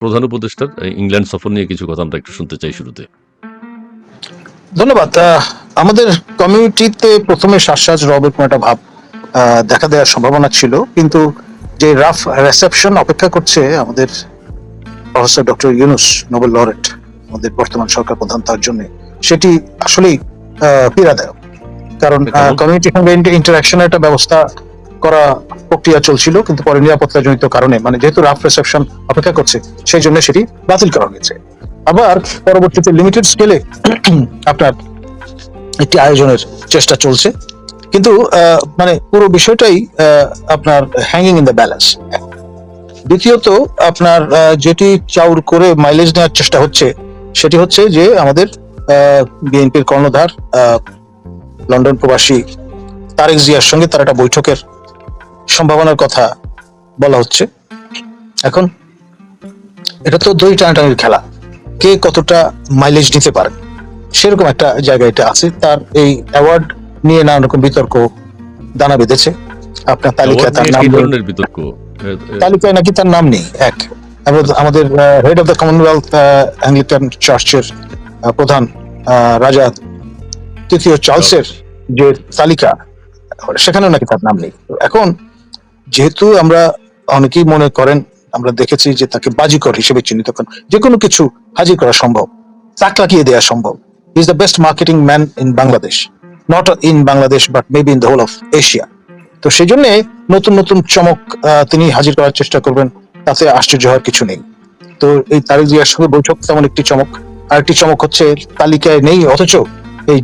প্রধান উপদেষ্টার ইংল্যান্ড সফর নিয়ে কিছু কথা আমরা একটু শুনতে চাই শুরুতে। ধন্যবাদ। আমাদের কমিউনিটিতে প্রথমে শ্বাস রবের কোনো একটা ভাব দেখা দেওয়ার সম্ভাবনা ছিল কিন্তু যে রাফ রিসেপশন অপেক্ষা করছে আমাদের professor doctor Yunus Nobel laureate আমাদের বর্তমান সরকার প্রধান তার জন্য সেটি আসলেই আহ, পীড়াদায়ক। কারণ কেমন? কমিউনিটির সঙ্গে ইন্টারাকশনের একটা ব্যবস্থা করা প্রক্রিয়া চলছিল, কিন্তু পরে নিরাপত্তা জনিত কারণে মানে যেহেতু রাফ রিসেপশন অপেক্ষা করছে, সেই জন্য সেটি বাতিল করা হয়েছে। আবার পরবর্তীতে লিমিটেড স্কেলে আপনার একটি আয়োজনের চেষ্টা চলছে, কিন্তু মানে পুরো বিষয়টাই আপনার হ্যাঙ্গিং ইন দ্য ব্যালেন্স দ্বিতীয়ত, আপনার যেটি চাউর করে মাইলেজ নেওয়ার চেষ্টা হচ্ছে, সেটি হচ্ছে যে আমাদের বিএনপির কর্ণধার লন্ডন প্রবাসী তারেক জিয়ার সঙ্গে তার একটা বৈঠকের সম্ভাবনার কথা বলা হচ্ছে। এখন এটা তো দই টানাটানির খেলা। কে কতটা মাইলেজ দিতে পারে? সেরকম একটা জায়গা এটা আছে। তার এই অ্যাওয়ার্ড নিয়ে নানা রকম বিতর্ক দানা বেঁধেছে। আপনার তালিকায় তার নাম বিতর্ক? তালিকায় নাকি তার নাম নেই? এক। আমাদের head of the Commonwealth Anglican চার্চের প্রধান রাজা তৃতীয় চার্লসের যে তালিকা সেখানেও নাকি তার নাম নেই। এখন যেহেতু আমরা অনেকেই মনে করেন, আমরা দেখেছি যে তাকে বাজিকর হিসেবে চিহ্নিত করেন। যে কোনো কিছু হাজির করা সম্ভব তাক লাগিয়ে দেওয়া সম্ভব। Is the best marketing man in Bangladesh not in Bangladesh but maybe in the whole of Asia তো সেই জন্য নতুন নতুন চমক তিনি হাজির করার চেষ্টা করবেন, তাতে আশ্চর্য হওয়ার কিছু নেই। তো এই তারেক জিয়ার সঙ্গে বৈঠক তেমন একটি চমক। আরেকটি চমক হচ্ছে, তালিকায় নেই, অথচ এই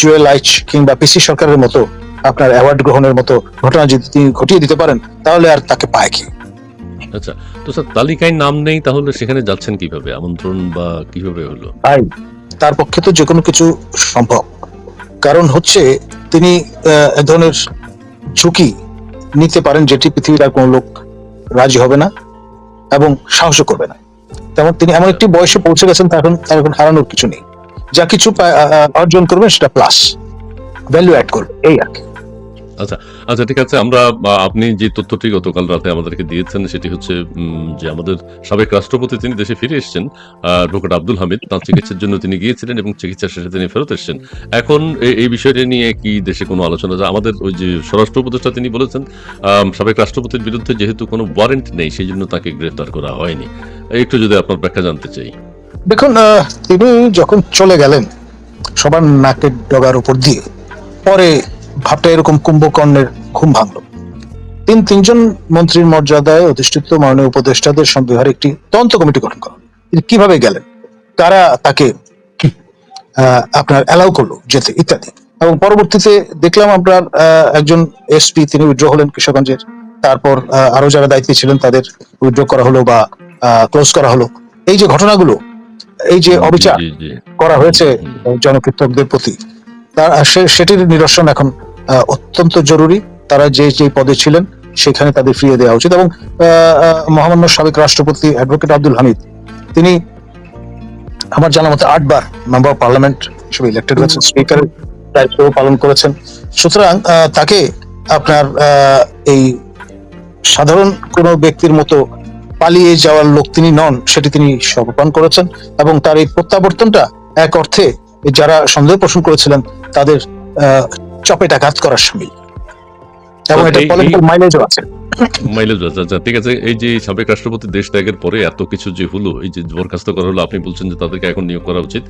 জুয়েল আইচ কিংবা পিসি সরকারের মতো আপনার অ্যাওয়ার্ড গ্রহণের মতো ঘটনা যদি তিনি ঘটিয়ে দিতে পারেন তাহলে আর তাকে পায় কি? আচ্ছা তো স্যার তালিকায় নাম নেই তাহলে সেখানে যাচ্ছেন কীভাবে? আমন্ত্রণ বা কীভাবে হলো? তাই তার পক্ষে তো যে কোনো কিছু সম্ভব। কারণ হচ্ছে তিনি এক ধরনের ঝুঁকি নিতে পারেন যেটি পৃথিবীর আর কোনো লোক রাজি হবে না এবং সাহসও করবে না। তেমন তিনি এমন একটি বয়সে পৌঁছে গেছেন তার এখন তার এখন হারানোর কিছু নেই। যা কিছু অর্জন করবেন সেটা প্লাস ভ্যালু অ্যাড করবে এই আর কি। আচ্ছা আচ্ছা ঠিক আছে, আমরা আপনি যে তথ্যটি গতকাল রাতে আমাদেরকে দিয়েছেন, সেটি হচ্ছে যে আমাদের সাবেক রাষ্ট্রপতি তিনি দেশে ফিরে এসেছেন ডক্টর আব্দুল হামিদ। তার চিকিৎসার জন্য তিনি গিয়েছিলেন এবং চিকিৎসা শেষে তিনি ফেরত এসেছেন। এখন এই বিষয়টি নিয়ে কি দেশে কোনো আলোচনা? আমাদের ওই যে স্বরাষ্ট্র উপদেষ্টা তিনি বলেছেন সাবেক রাষ্ট্রপতির বিরুদ্ধে যেহেতু কোনো ওয়ারেন্ট নেই, সেই জন্য তাকে গ্রেফতার করা হয়নি। একটু যদি আপনার ব্যাখ্যা জানতে চাই। দেখুন তিনি যখন চলে গেলেন, সবার নাকের ডগার উপর দিয়ে, পরে ভাবটা এরকম কুম্ভকর্ণের ঘুম ভাঙলো। তিন তিনজন মন্ত্রীর মর্যাদায় অধিষ্ঠিত মাননীয় উপদেষ্টাদের সংবিধার একটি তদন্ত কমিটি গঠন করা। কীভাবে গেলেন? কারা তাকে আপনার অ্যালাউ করল যেতে ইত্যাদি। এবং পরবর্তীতে দেখলাম আপনার আহ, একজন এসপি তিনি উইথড্র হলেন কিশোরগঞ্জের তারপর আরও যারা দায়িত্বে ছিলেন তাদের উইথড্র করা হলো বা ক্লোজ করা হলো। এই যে ঘটনাগুলো এই যে অবিচার। করা হয়েছে। জনকীর্তকদের প্রতি তার সেটির নিরসন এখন অত্যন্ত জরুরি। তারা যে যে পদে ছিলেন সেখানে তাদের ফিরিয়ে দেওয়া উচিত এবং মহামান্য সাবেক রাষ্ট্রপতি অ্যাডভোকেট আব্দুল হামিদ তিনি আমার জানা মতে আটবার মেম্বার পার্লামেন্ট হিসেবে ইলেক্টেড হয়েছেন স্পিকারের দায়িত্ব পালন করেছেন। সুতরাং তাকে আপনার আহ, এই সাধারণ কোনো ব্যক্তির মতো পালিয়ে যাওয়ার লোক তিনি নন সেটি তিনি সমর্পণ করেছেন এবং তার এই প্রত্যাবর্তনটা এক অর্থে যারা সন্দেহ পোষণ করেছিলেন তাদের আহ, চপেটাঘাত করার সামিল। এবং এটা পলিটিক্যাল মাইলেজও আছে। মাইলেজ আচ্ছা আচ্ছা ঠিক আছে। এই যে সাবেক রাষ্ট্রপতি দেশ ত্যাগের পরে এত কিছু যে হলো এই যে বরখাস্ত করা হলো আপনি বলছেন যে তাদেরকে এখন নিয়োগ করা উচিত।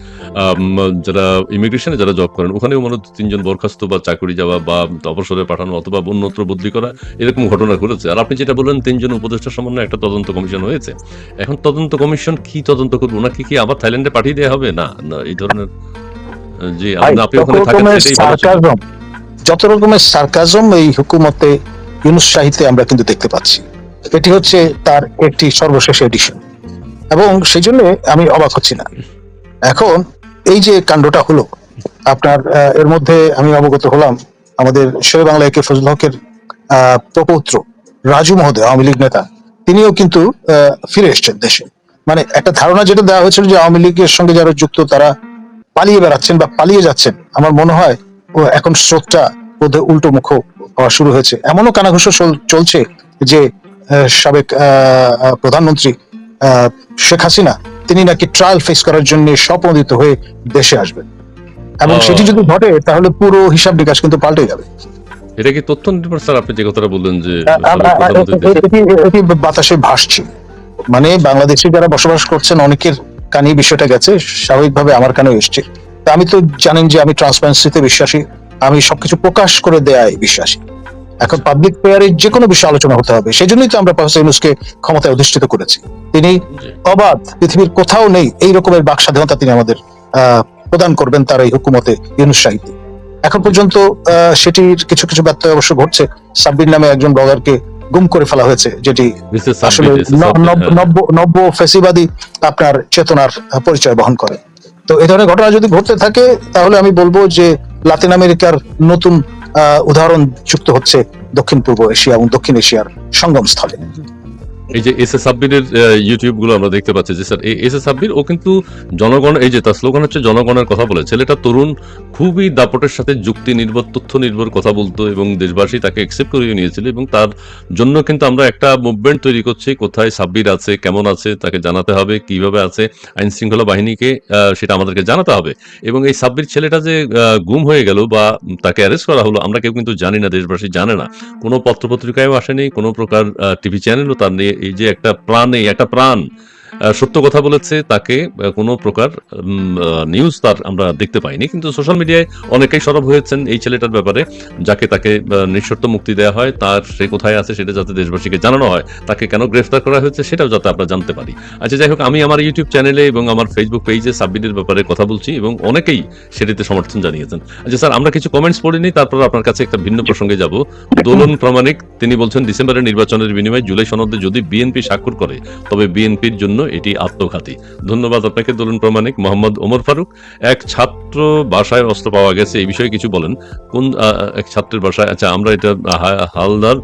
যারা ইমিগ্রেশনে যারা জব করেন ওখানেও মনে তিনজন বরখাস্ত বা চাকরি যাওয়া বা অবসরে পাঠানো অথবা অন্যত্র বদলি করা এরকম ঘটনা ঘটেছে। আর আপনি যেটা বললেন তিনজন উপদেষ্টা সমন্বয়ে একটা তদন্ত কমিশন হয়েছে। এখন তদন্ত কমিশন কি তদন্ত করব? ওনাকে কি আবার থাইল্যান্ডে পাঠিয়ে দেওয়া হবে? না না এই ধরনের আপনি যত ওখানে থাকেন রকমের। সার্কাজম যত রকমের সার্কাজম এই হুকুমতে ইউনুস শাহিতে আমরা কিন্তু দেখতে পাচ্ছি। এটি হচ্ছে তার একটি সর্বশেষ এডিশন এবং সেই জন্য আমি অবাক হচ্ছি না। এখন এই যে কাণ্ডটা হলো আপনার এর মধ্যে আমি অবগত হলাম আমাদের শের বাংলা একে ফজল হকের আহ, প্রপৌত্র রাজু মহোদয় আওয়ামী লীগ নেতা। তিনিও কিন্তু আহ, ফিরে এসছেন দেশে। মানে একটা ধারণা যেটা দেওয়া হয়েছিল যে আওয়ামী লীগের সঙ্গে যারা যুক্ত তারা পালিয়ে বেড়াচ্ছেন বা পালিয়ে যাচ্ছেন আমার মনে হয় ও এখন স্রোতটা বোধহয় উল্টো মুখ হওয়া শুরু হয়েছে। এমনও কানাঘুষো চল- চলছে যে সাবেক প্রধানমন্ত্রী শেখ হাসিনা তিনি নাকি ট্রায়াল ফেস করার জন্য স্বপ্নদিত হয়ে দেশে আসবেন। এবং সেটি যদি ঘটে তাহলে পুরো হিসাব নিকাশ কিন্তু পাল্টে যাবে। এটা কি তথ্য নির্ভর স্যার? আপনি যে কথাটা বললেন যে এটি বাতাসে ভাসছে। মানে বাংলাদেশে যারা বসবাস করছেন অনেকের কানে এই বিষয়টা গেছে, স্বাভাবিকভাবে আমার কানেও এসছে। তা আমি তো জানেন যে আমি ট্রান্সপারেন্সিতে বিশ্বাসী, আমি সবকিছু প্রকাশ করে দেয় বিশ্বাসী। এখন পাবলিক প্রেয়ারে যে কোনো বিষয়ে আলোচনা হতে হবে সেই জন্যই তো আমরা প্রফেসর ইউনুসকে ক্ষমতায় অধিষ্ঠিত করেছি। তিনি অবাধ, পৃথিবীর কোথাও নেই, এই রকমের বাক স্বাধীনতা তিনি আমাদের প্রদান করবেন তার এই হুকুমতে ইউনুস এখন পর্যন্ত সেটির কিছু কিছু ব্যত্যয় অবশ্য ঘটছে। সাব্বির নামে একজন ব্লগারকে গুম করে ফেলা হয়েছে যেটি আসলে। নব্য ফেসিবাদী আপনার চেতনার পরিচয় বহন করে তো এই ধরনের ঘটনা যদি ঘটতে থাকে তাহলে আমি বলব যে লাতিন আমেরিকার নতুন উদাহরণ যুক্ত হচ্ছে দক্ষিণ পূর্ব এশিয়া এবং দক্ষিণ এশিয়ার সঙ্গম স্থলে এই যে এস এস সাব্বিরের ইউটিউবগুলো আমরা দেখতে পাচ্ছি যে স্যার এস এস সাব্বির ও কিন্তু জনগণ এই যে তার স্লোগান হচ্ছে জনগণের কথা বলে ছেলেটা তরুণ খুবই দাপটের সাথে যুক্তি নির্ভর, তথ্য নির্ভর কথা বলতো এবং দেশবাসী তাকে অ্যাকসেপ্ট করিয়ে নিয়েছিল এবং তার জন্য কিন্তু আমরা একটা মুভমেন্ট তৈরি করছি, কোথায় সাব্বির আছে, কেমন আছে, তাকে জানাতে হবে, কীভাবে আছে আইন শৃঙ্খলা বাহিনীকে সেটা আমাদেরকে জানাতে হবে। এবং এই সাব্বির ছেলেটা যে গুম হয়ে গেল বা তাকে অ্যারেস্ট করা হলো, আমরা কেউ কিন্তু জানি না, দেশবাসী জানে না। কোনো পত্রপত্রিকায়ও আসেনি, কোনো প্রকার টিভি চ্যানেলও তার নিয়ে, এই যে একটা প্রাণ এই একটা প্রাণ সত্য কথা বলেছে তাকে কোনো প্রকার নিউজ তার আমরা দেখতে পাইনি, কিন্তু সোশ্যাল মিডিয়ায় অনেকেই সরব হয়েছেন এই ছেলেটার ব্যাপারে, যাকে তাকে নিঃশর্ত মুক্তি দেওয়া হয়, তার সে কোথায় আছে সেটা যাতে দেশবাসীকে জানানো হয়, তাকে কেন গ্রেফতার করা হয়েছে সেটাও যাতে আমরা জানতে পারি। আচ্ছা যাই হোক, আমি আমার ইউটিউব চ্যানেলে এবং আমার ফেসবুক পেজে সাব্বিরের ব্যাপারে কথা বলছি এবং অনেকেই সেটিতে সমর্থন জানিয়েছেন। আচ্ছা স্যার, আমরা কিছু কমেন্টস পড়িনি, তারপর আপনার কাছে একটা ভিন্ন প্রসঙ্গে যাব। দোলন প্রামাণিক, তিনি বলছেন, ডিসেম্বরের নির্বাচনের বিনিময়ে জুলাই সনদে যদি বিএনপি স্বাক্ষর করে, তবে বিএনপির জন্য এটি আত্মঘাতী। ধন্যবাদ আপনাকে দোলন প্রমাণিক, মোহাম্মদ ওমর ফারুক। এক ছাত্র বাসায় অস্ত্র পাওয়া গেছে, এই বিষয়ে কিছু বলেন। কোন এক ছাত্রের বাসায় আচ্ছা আমরা এটা হালদার